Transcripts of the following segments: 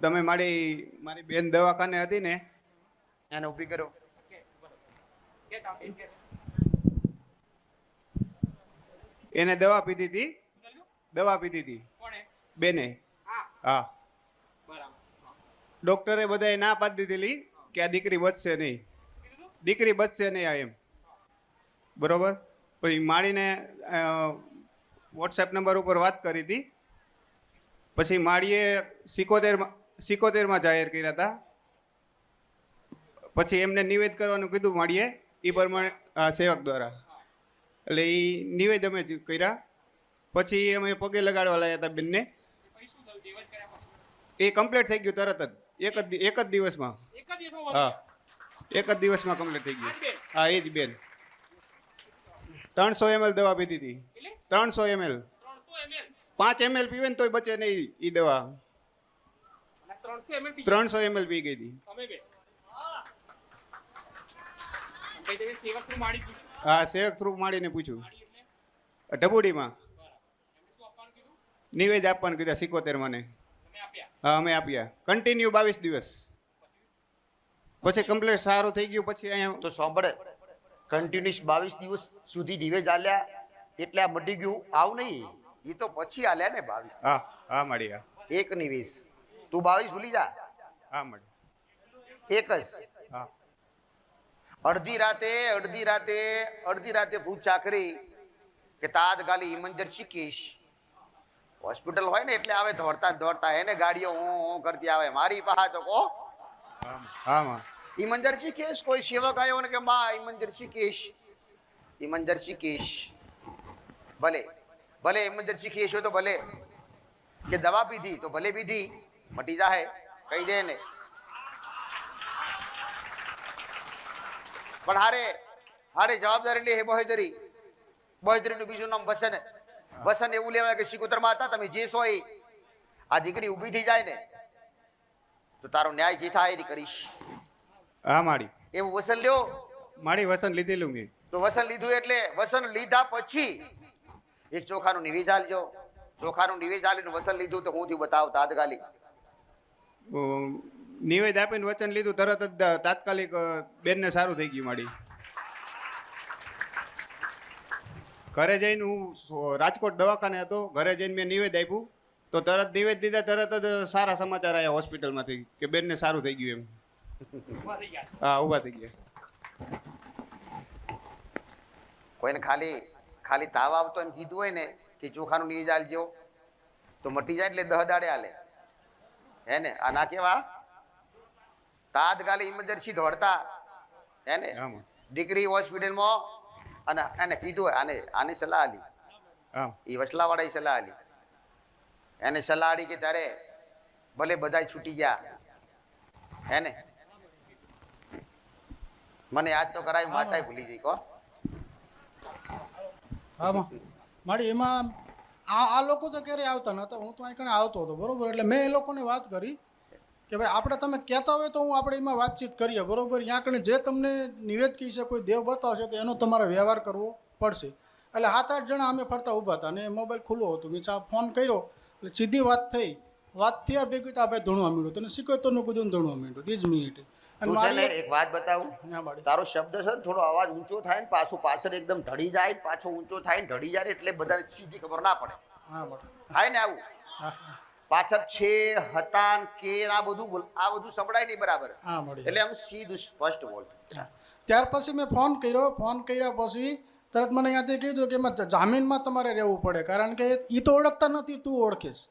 તમે મારી મારી બેન દવાખાને હતી ને એને ઊભી કરો. એને દવા પીધી હતી દવા પીધી હતી બેને. હા. ડોક્ટરે બધાએ ના પાડી દીધેલી કે આ દીકરી બચશે નહીં. દીકરી બચશે નહીં આ એમ. બરોબર? પછી માળીને વોટ્સએપ નંબર ઉપર વાત કરી હતી પછી માળીએ સિકોતેરમાં સિકોતેરમાં જાહેર કર્યા હતા. પછી એમને નિવેદ કરવાનું કીધું માળીએ એ પ્રમાણે સેવક દ્વારા. એટલે એ નિવેદ અમે કર્યા. પછી અમે પગે લગાડવા લાગ્યા હતા બેનને. એ કમ્પ્લીટ થઈ ગયું તરત જ. એક જ એક જ દિવસમાં. હા. એક જ દિવસમાં કમ્પ્લીટ થઈ ગયું. હા, એ જ બેન. ત્રણસો એમએલ દવા પીધી હતી. ત્રણસો એમએલ પાંચ એમએલ પીવે ને તોય બચે નહીં એ દવા. ત્રણસો એમએલ પી ગઈ હતી હા સેવક થ્રુ માડીને પૂછ્યું. ઢબુડીમાં? નિવેદ આપવાનું કીધા સિકોતેર મને. હા અમે આપ્યા. કન્ટિન્યુ બાવીસ દિવસ. પછી કમ્પ્લેટ સારું થઈ ગયું પછી અહીંયા તો સાંભળે. કન્ટિન્યુઅસ બાવીસ દિવસ સુધી નિવેદ ચાલ્યા એટલે આ મટી ગયું. આવ નહીં. એ તો પછી આલ્યા ને બાવીસ. હા હા મળ્યા હા. એક ની વીસ તું બાવીસ ભૂલી જા. હા મળી. એક જ. હા. અડધી રાતે અડધી રાતે અડધી રાતે ભૂત ચાકરી કે તાજ ગાલી ઈમંજર શીખીશ. હોસ્પિટલ હોય ને એટલે આવે દોડતા દોડતા એને ગાડીઓ હું હું કરતી આવે. મારી પાસે તો કો. હા માં. ઈમંજર શીખીશ કોઈ સેવક આવ્યો ને કે માં ઈમંજર શીખીશ. ઈમંજર શીખીશ. ભલે. ભલે ઈમંજર શીખીશ હોય તો ભલે. કે દવા પીધી તો ભલે પીધી. મટી જાહે કહી દે ને પણ હારે હારે જવાબદારી લે હે બહોદરી બહોદરીનું બીજું નામ વસન વસન એવું લેવાય કે સિકોતરમાં હતા તમે જે સો આ દીકરી ઊભી થઈ જાય ને તો તારો ન્યાય જે થાય એ કરીશ. હા માડી એવું વસન લ્યો. માડી વસન લીધેલું મેં. તો વસન લીધું એટલે વસન લીધા પછી એક ચોખાનું નિવેજ આલજો. ચોખાનું નિવેજ આલીને વસન લીધું તો હું થયું બતાવ અ, નિવેદ આપીને વચન લીધું તરત જ તાત્કાલિક બેનને સારું થઈ ગયું માડી. ઘરે જઈને હું રાજકોટ દવાખાને હતો ઘરે જઈને મેં નિવેદ આપ્યું. તો તરત નિવેદ દીધા તરત જ સારા સમાચાર આવ્યા હોસ્પિટલમાંથી કે બેનને સારું થઈ ગયું એમ. હા ઊભા થઈ ગયા. કોઈને ખાલી ખાલી તાવ આવતો એમ કીધું હોય ને કે ચોખાનું નિવેદ આલજો તો મટી જાય એટલે દહ દાડે આલે હે ને? આ ના કેવા? તાત્કાલિક ઇમરજન્સી દોડતા. હે ને? દીકરી હોસ્પિટલમાં અને એને કીધું આને આની સલાહ આલી એ વસલાવાળાએ સલાહ આલી એને સલાહ આલી કે તારે ભલે બધા છૂટી ગયા. હે ને? મને યાદ તો કરાવી માતાએ ભૂલી ગઈ કો હા. મારી એમાં આ આ લોકો તો ક્યારેય આવતા નહોતા. હું તો અહીં આવતો હતો, બરોબર? એટલે મેં એ લોકોને વાત કરી કે ભાઈ, આપણે તમે કહેતા હોય તો હું આપણે એમાં વાતચીત કરીએ, બરોબર? ત્યાં કણે જે તમને નિવેદ કહી છે, કોઈ દેવ બતાવશે, તો એનો તમારે વ્યવહાર કરવો પડશે. એટલે સાત આઠ જણા અમે ફરતા ઊભા હતા અને મોબાઈલ ખુલ્લો હતો. મેં ચા ફોન કર્યો, એટલે સીધી વાત થઈ. વાત થયા ભેગી તો આ ભાઈ ધણવા માંડ્યું તને સિકોતરનું કીધું ધૂણવા માંડ્યું જ મિનિટે. તું એક વાત બતાવું? તારો શબ્દ છે ને થોડો અવાજ ઊંચો થાય ને પાછું પાછળ એકદમ ઢળી જાય ને પાછો ઊંચો થાય ને ઢળી જાય એટલે બધાને સીધી ખબર ના પડે. થાય ને આવું? પાછળ છે હતા કે આ બધું આ બધું સંભળાય નહીં બરાબર. એટલે આમ સીધું સ્પષ્ટ બોલ. ત્યાર પછી મેં ફોન કર્યો ફોન કર્યા પછી તરત મને ત્યાંથી કીધું કે એમાં જામીનમાં તમારે રહેવું પડે કારણ કે એ તો ઓળખતા નથી તું ઓળખીશ.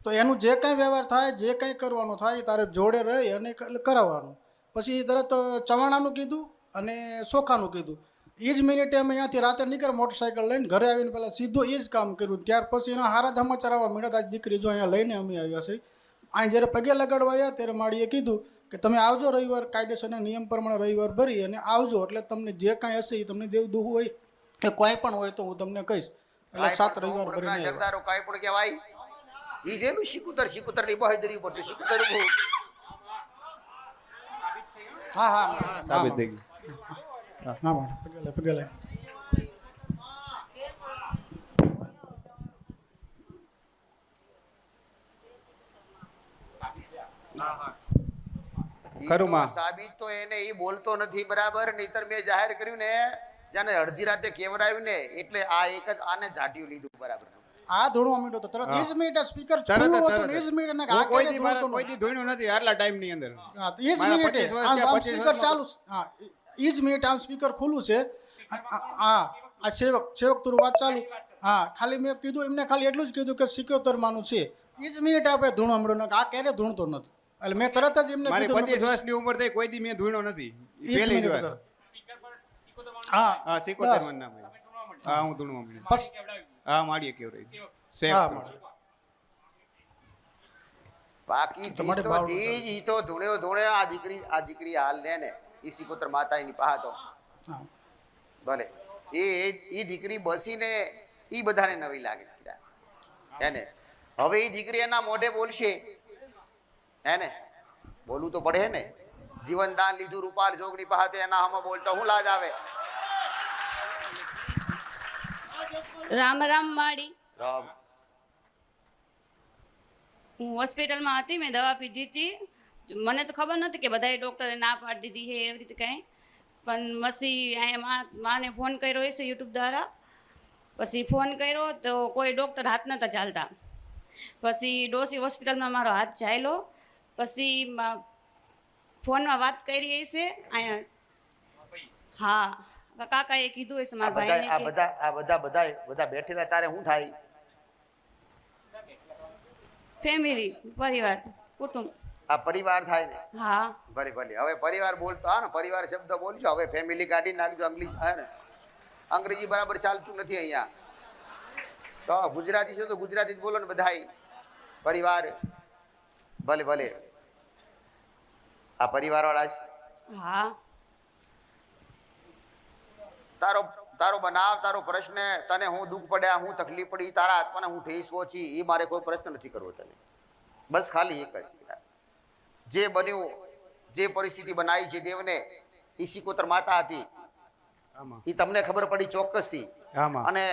તો એનું જે કાંઈ વ્યવહાર થાય જે કાંઈ કરવાનું થાય તારે જોડે રહી અને કરાવવાનું. પછી તરત ચવાણાનું કીધું અને ચોખાનું કીધું. એ જ મિનિટે અમે અહીંયાથી રાતે નીકળ્યા મોટરસાઇકલ લઈને ઘરે આવીને પહેલાં સીધું એ જ કામ કર્યું. ત્યાર પછી એના હારા જ સમાચાર આવવા મળ્યા હતા દીકરી જો અહીંયા લઈને અમે આવ્યા છે અહીં જ્યારે પગે લગાડવા આવ્યા ત્યારે માળીએ કીધું કે તમે આવજો રવિવાર કાયદેસરના નિયમ પ્રમાણે રવિવાર ભરી અને આવજો એટલે તમને જે કાંઈ હશે એ તમને દેવ દુઃખ હોય. કે કોઈ પણ હોય તો હું તમને કહીશ. એટલે સાત રવિવાર ભરીને કાંઈ પણ કહેવાય. એ જેનું શિકુતર શિકુતરની બહાદરી ઉપર શિકુતર હા હા હા. સાબિત થઈ ગયું. હા. હા પગે પગે લે ખરું તો માં. સાબિત તો એને એ બોલતો નથી બરાબર? નહીતર મેં જાહેર કર્યું ને જાણે અડધી રાતે કેવડાયું ને એટલે આ એક જ આને ઝાટ્યું લીધું બરાબર. આ ધૂણું માંડ્યો તો તરત જ મિનિટે સ્પીકર ચાલુ હતું જ. ઈ ને આ કોઈ દી મારા કોઈ દી ધોઈનું નથી આટલા ટાઈમની અંદર. હા તો ઈ જ મિનિટે. 25 વર્ષ આમ થયા, આમ 25 સ્પીકર ચાલુ. હા જ મિનિટે આમ સ્પીકર ખુલ્લું છે. આ- આ- હા આ સેવક સેવક તુર વાત ચાલુ. હા ખાલી મેં કીધું એમને ખાલી એટલું જ કીધું કે સિક્યોતર માનું છે. જ મિનિટે આપણે ધૂણવા માંડ્યો ને આ ક્યારે ધૂણતો નથી. એટલે મેં તરત જ એમને મારી પચીસ વર્ષની ઉંમર થઈ કોઈ દી મેં ધૂણો નથી. પહેલી જ વાર. હા હા સિક્યોતર. હા હું ધૂણું બસ. હા માડીએ કેવું રહી સેફ બાકી તમારે તો બાવડું ઈ તો ધૂણ્યો ધૂણ્યો આ દીકરી આ દીકરી હાલ લે ને ઈ સિકોતર માતા એની પાહા તો ભલે. એ એ દીકરી બસીને ઈ બધાને નવી લાગે. એને હવે એ દીકરી એના મોઢે બોલશે. હેને બોલવું તો પડે ને? જીવન દાન લીધું રૂપાલ જોગની પાસે એના હમ બોલતો હું લાજ આવે. રામ રામ માડી રામ. હું હોસ્પિટલમાં હતી મેં દવા પીધી હતી. મને તો ખબર નથી કે બધાએ ડૉક્ટરે ના પાડી દીધી છે એવી રીતે કાંઈ. પણ પછી અહીંયા માને ફોન કર્યો હશે યુટ્યુબ દ્વારા. પછી ફોન કર્યો તો કોઈ ડૉક્ટર હાથ નહોતા ચાલતા. પછી ડોસી હોસ્પિટલમાં મારો હાથ ચાલ્યો. પછી મા- ફોનમાં વાત કરી હશે અહીંયા. હા. કાકાએ કીધું હશે મારા બધા આ બધા આ બધા બધા બધા બેઠેલા તારે શું થાય? ફેમિલી પરિવાર કુટુંબ. આ પરિવાર થાય ને? હા. ભલે ભલે. હવે પરિવાર બોલતો હા ને પરિવાર શબ્દ બોલજો. હવે ફેમિલી કાઢી નાખજો અંગ્લિશ હા ને. અંગ્રેજી બરાબર ચાલતું નથી અહીંયા. તો ગુજરાતી છે તો ગુજરાતી જ બોલો ને બધાય. પરિવાર. ભલે ભલે. આ પરિવાર વાળા છે. હા. તારો તારો બનાવ તારો પ્રશ્ન તને હું દુઃખ પડ્યા હું તકલીફ પડી તારા આત્માને હું ઠેસ પહોંચી એ મારે કોઈ પ્રશ્ન નથી કરવો તને. બસ ખાલી એક જ જે બન્યું જે પરિસ્થિતિ બનાવી છે દેવને એ સિકોતર માતા હતી. આમાં. એ તમને ખબર પડી ચોક્કસથી. અને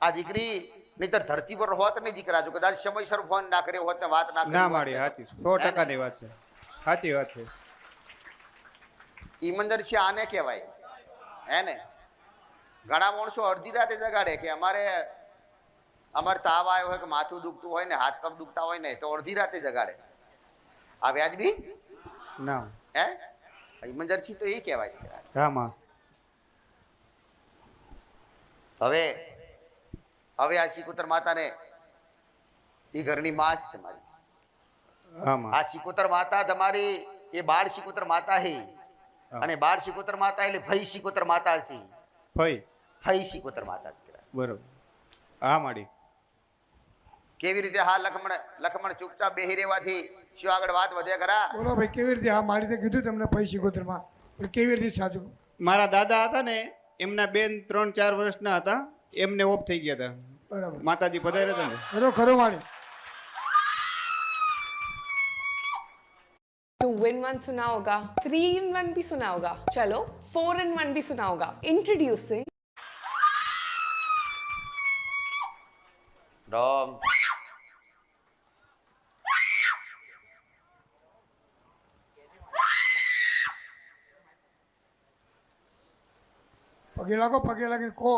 આ દીકરી નહીતર ધરતી પર હોત નહીં દીકરા જો કદાચ સમયસર ફોન ના કર્યો હોત ને વાત ના કરી ના હોત સાચી સો ટકાની વાત છે. સાચી વાત છે. ઈમંદર છે આને કહેવાય. હે ને? ઘણા માણસો અડધી રાતે જગાડે કે અમારે અમારે તાવ આવ્યો હોય કે માથું દુખતું હોય ને હાથ પગ દુખતા હોય ને તો અડધી રાતે જગાડે. આ વ્યાજબી? ના. હે? ઇમરજન્સી તો એ કહેવાય. હવે હવે આ સિકોતર માતાને એ ઘરની માં છે તમારી. આ સિકોતર માતા તમારી એ બાળ સિકોતર માતા હા. અને બાર સિકોતર માતા એટલે ભઈ સિકોતર માતા છે. ફઈ ફઈ સિકોતર માતા બરોબર. હા માડી. કેવી રીતે હા લખમણ લખમણ ચૂપચાપ બેહી રહેવાથી શું આગળ વાત વધે કરા બોલો ભાઈ કેવી રીતે હા મારી કીધું તમને પૈસી ગોત્રમાં પણ કેવી રીતે સાચું? મારા દાદા હતા ને એમના બેન ત્રણ ચાર વર્ષના હતા એમને ઓફ થઈ ગયા હતા. બરાબર. માતાજી પધાર્યા હતા ને? ખરો ખરો મારી टू इन वन सुना होगा थ्री इन वन भी सुना होगा चलो फोर इन वन भी सुना होगा इंट्रोड्यूसिंग રામ પગે લાગો પગે લાગીને કહો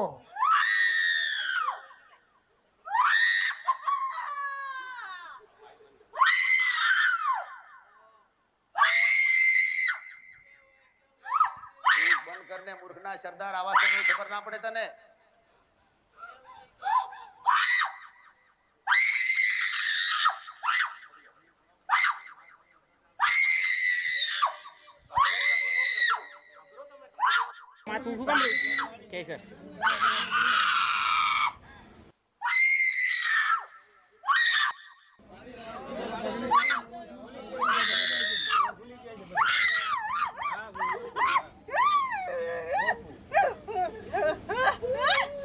મૂર્ખના સરદાર આવા સમય ખબર ના પડે તને? કે સર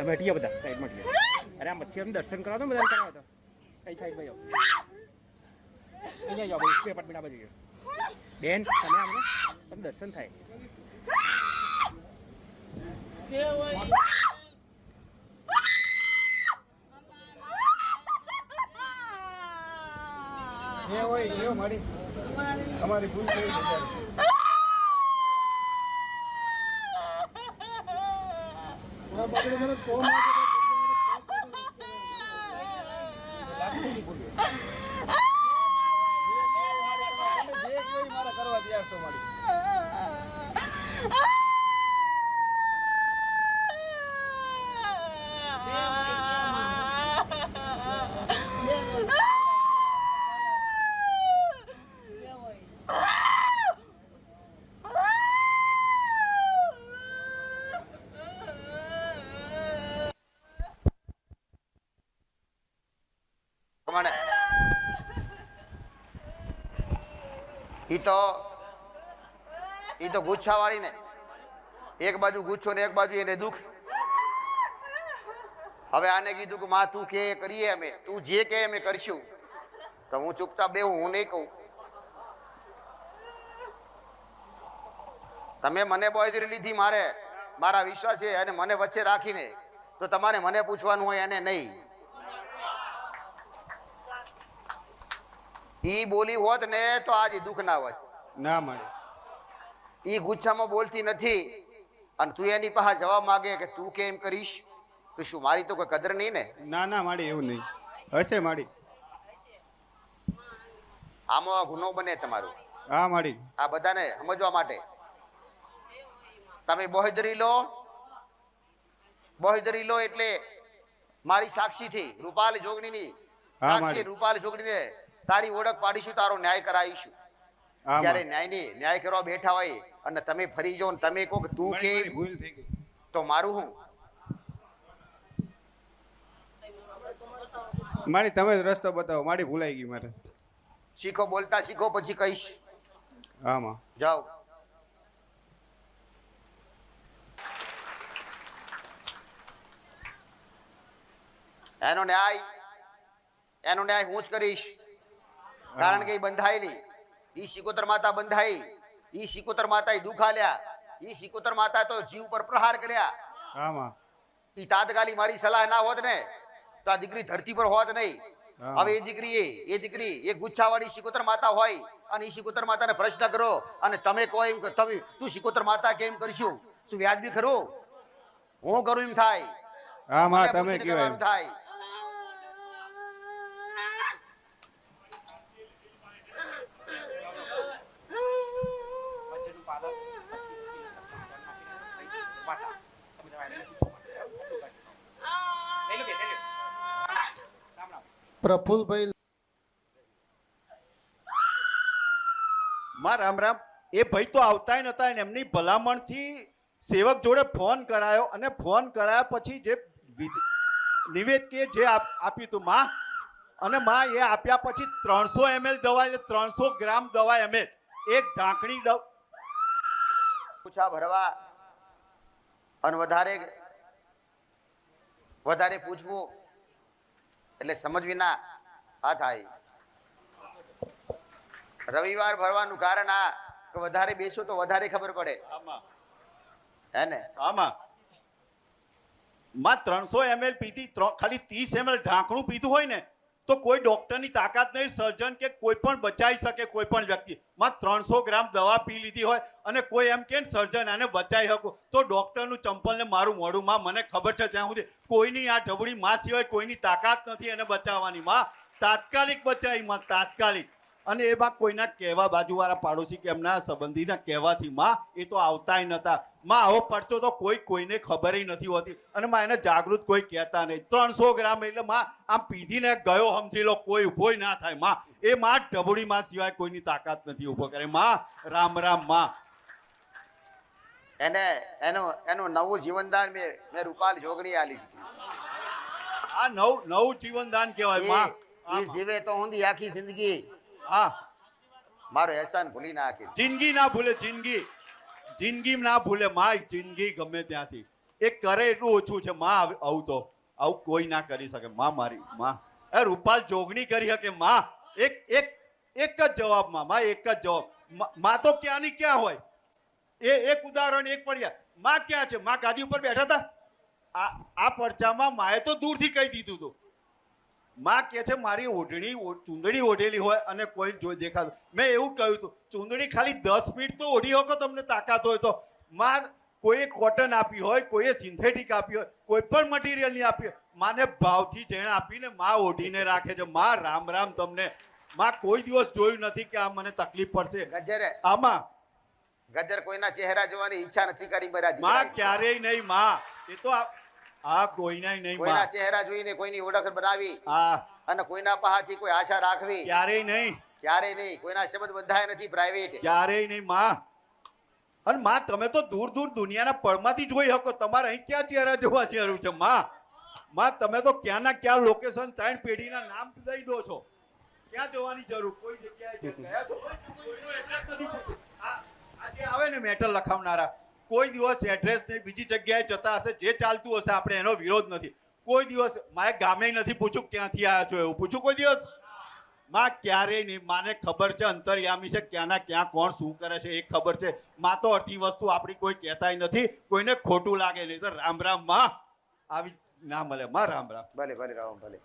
તમે હટી બધા સાઈડમાં હટી અરે આ મચ્છી અમે દર્શન કરાવો તો બધાને કરાવો તો. કઈ સાઈડમાં જાઓ? અહીંયા જાઓ ભાઈ પેપર આ બાજુ બેન, તમે આવો ને. તમે દર્શન થાય. જે હોય જે મળી અમારી ભૂલ થઈ છે સાહેબ. મારા બાપરે મને ફોન આવ્યો તમે જે કોઈ મારે કરવા તૈયાર છો મારી પ્રમાણે ઈ તો એ તો ગુચ્છાવાળી ને એક બાજુ ગુચ્છો ને એક બાજુ એને દુઃખ. હવે આને કીધું કે, માં, તું કે એ કરીએ અમે. તું જે કે અમે કરશું. તો હું ચૂપચાપ બે હું નહીં કહું. તમે મને બોયદરી લીધી મારે. મારા વિશ્વાસે અને મને વચ્ચે રાખીને. તો તમારે મને પૂછવાનું હોય એને નહીં. ઈ બોલી હોત ને તો આજે દુઃખ ના હોત ના મળે. ઈ ગુચ્છામાં બોલતી નથી. અને તું એની પાસે જવાબ માગે કે તું કેમ કરીશ? તો શું મારી તો કોઈ કદર નહીં ને? ના ના માડી એવું નહીં. હશે માડી આમાં ગુનો બને તમારું. હા માડી આ બધાને સમજવા માટે. તમે બોહદરી લો. બોહદરી લો એટલે મારી સાક્ષીથી રૂપાલ જોગણીની સાક્ષી. રૂપાલ જોગણીને તારી ઓળખ પાડીશું તારો ન્યાય કરાવીશું. જ્યારે. ન્યાયની ન્યાય કરવા બેઠા હોય અને તમે ફરી જાઓ તમે કહો તું કે ભૂલ થઈ ગઈ. તો મારું હું? મારી તમે રસ્તો બતાવો મારી ભૂલાઈ ગઈ મારે. શીખો બોલતા શીખો પછી કહીશ. આમાં. જાઓ. એનો ન્યાય એનો ન્યાય હું જ કરીશ. કારણ કે એ બંધાયેલી. ઈ સિકોતર માતા બંધાઈ. એ સિકોતર માતા દુઃખ આલ્યા એ સિકોતર માતા તો જીવ પર પ્રહાર કર્યા. હા માં તાત્કાલિક મારી સલાહ ના હોત ને તો આ દીકરી ધરતી પર હોત નહીં. હવે એ દીકરી એ દીકરી એ ગુચ્છાવાળી શિકોતર માતા હોય અને એ શિકોતર માતાને પ્રશ્ન કરો અને તમે કહો એમ તમે તું શિકોતર માતા કેમ કરશું? શું વ્યાજબી ખરું? હું કરું એમ થાય. હા માં તમે એમ. થાય વચ્ચેનું પાલક વાટા તમે તમારા એને પૂછો લઈ લો કે લઈ લો રામ રામ પ્રફુલભાઈ માં રામ રામ. એ ભાઈ તો આવતાય નતા એમની ભલામણથી સેવક જોડે ફોન કરાયો અને ફોન કરાયા પછી જે નિવેદકે જે આપ- આપ્યું હતું માં અને માં એ આપ્યા પછી ત્રણસો એમએલ દવા એટલે ત્રણસો ગ્રામ દવા એમએલ. એક ઢાંકણી દવ પૂછા ભરવા અને વધારે વધારે પૂછવું. એટલે સમજવી ના આ થાય. રવિવાર ભરવાનું કારણ આ કે વધારે બેસો તો વધારે ખબર પડે. આમાં. હે ને? આમાં. માં ત્રણસો એમએલ ત્રણ- ખાલી ત્રીસ એમએલ ઢાંકણું પીધું હોય ને તો કોઈ ડોક્ટરની તાકાત નહીં સર્જન કે કોઈ પણ બચાવી શકે કોઈ પણ વ્યક્તિ. માં ત્રણસો ગ્રામ દવા પી લીધી હોય અને કોઈ એમ કે સર્જન આને બચાવી શકો. તો ડોક્ટરનું ચંપલ ને મારું મોઢું, માં મને ખબર છે ત્યાં સુધી કોઈની આ ઢબળી માં સિવાય કોઈની તાકાત નથી એને બચાવવાની. માં તાત્કાલિક બચાવી માં તાત્કાલિક. અને એમાં કોઈના કહેવા બાજુવાળા પાડોશી કે એમના સંબંધીના કહેવાથી માં એ તો આવતાય નતા. માં આવો પડતો તો કોઈ કોઈને ખબર નથી હોતી. અને માં એને જાગૃત કોઈ કહેતા નહીં. ત્રણસો ગ્રામ એટલે માં આમ પીધીને ગયો સમજી લો કોઈ ઊભોય ના થાય. માં એ માં ઢબુડી માં સિવાય કોઈની તાકાત નથી ઊભો કરે. માં રામ રામમાં. એને એનું એનું નવું જીવનદાન મેં મેં રૂપાલ જોગણી આલી આ નવ નવું જીવનદાન કહેવાયમાં. એ જીવે તો ઊંધી આખી જિંદગી. હા. મારો એહસાન ભૂલી ના નાખી જિંદગી ના ભૂલે, જિંદગી. જિંદગી ના ભૂલે માં જિંદગી ગમે ત્યાંથી. એ કરે એટલું ઓછું છે, માં આવ- તો. આવું કોઈ ના કરી શકે. માં મારી માં. એ રૂપાલ જોગણી કરી શકે, માં. એક એક એક જ જવાબમાં, માં, એક જ જવાબ. માં- તો ક્યાંની ક્યાં હોય? એ એક ઉદાહરણ એક પડ્યા માં ક્યાં છે? માં ગાદી ઉપર બેઠા હતા? આ આ પરચામાં માએ તો દૂરથી કહી દીધું હતું. માં કે છે મારી ઓઢણી ચૂંદડી ઓઢેલી હોય અને કોઈ જોઈ દેખાતું. મેં એવું કહ્યું હતું ચૂંદડી ખાલી દસ મિનિટ તો ઓઢી શકો તમને તાકાત હોય તો. માં કોઈએ કોટન આપી હોય કોઈએ સિન્થેટિક આપી હોય કોઈ પણ મટીરિયલની આપી હોય માને ભાવથી જેણે આપીને માં ઓઢીને રાખે છે. માં રામ રામ તમને. માં કોઈ દિવસ જોયું નથી કે આ મને તકલીફ પડશે. ગજરે. આમાં ગજર કોઈના ચહેરા જોવાની ઈચ્છા નથી કરી બરાબર. માં ક્યારેય નહીં માં. એ તો આ કોઈના નહીં કોઈના ચહેરા જોઈને કોઈની ઓળખ બનાવી હા. અને કોઈના પાસેથી કોઈ આશા રાખવી. ક્યારેય નહીં. ક્યારે નહીં. કોઈના શબ્દ બંધાય નથી પ્રાઇવેટ ક્યારેય નહીં માં. અને માં તમે તો દૂર દૂર દુનિયાના પળમાંથી જોઈ શકો. તમારે અહીં ક્યાં ચહેરા જોવા ચહેરું છે માં? માં તમે તો ક્યાંના ક્યાં લોકેશન ત્રણ પેઢીના નામ દઈ દો છો. ક્યાં જવાની જરૂર? કોઈ જગ્યાએ ગયા છો? કોઈનો address નથી પૂછ્યું. આ આ જે આવે ને મેટર લખાવનારા કોઈ દિવસ એડ્રેસ નહીં, બીજી જગ્યાએ જતા હશે, જે ચાલતું હશે, આપણે એનો વિરોધ નથી. કોઈ દિવસ મારે ગામે નથી પૂછ્યું ક્યાંથી આવ્યા છો? એવું પૂછ્યું કોઈ દિવસ? માં ક્યારેય નહીં. માને ખબર છે, અંતર્યામી છે, ક્યાંના ક્યાં કોણ શું કરે છે, એ ખબર છે. માં તો અડધી વસ્તુ આપણી કોઈ કહેતાય નથી, કોઈને ખોટું લાગે નહીં. તો રામ રામમાં. આવી ના મળે. માં રામ રામ. ભલે ભલે રામ, ભલે.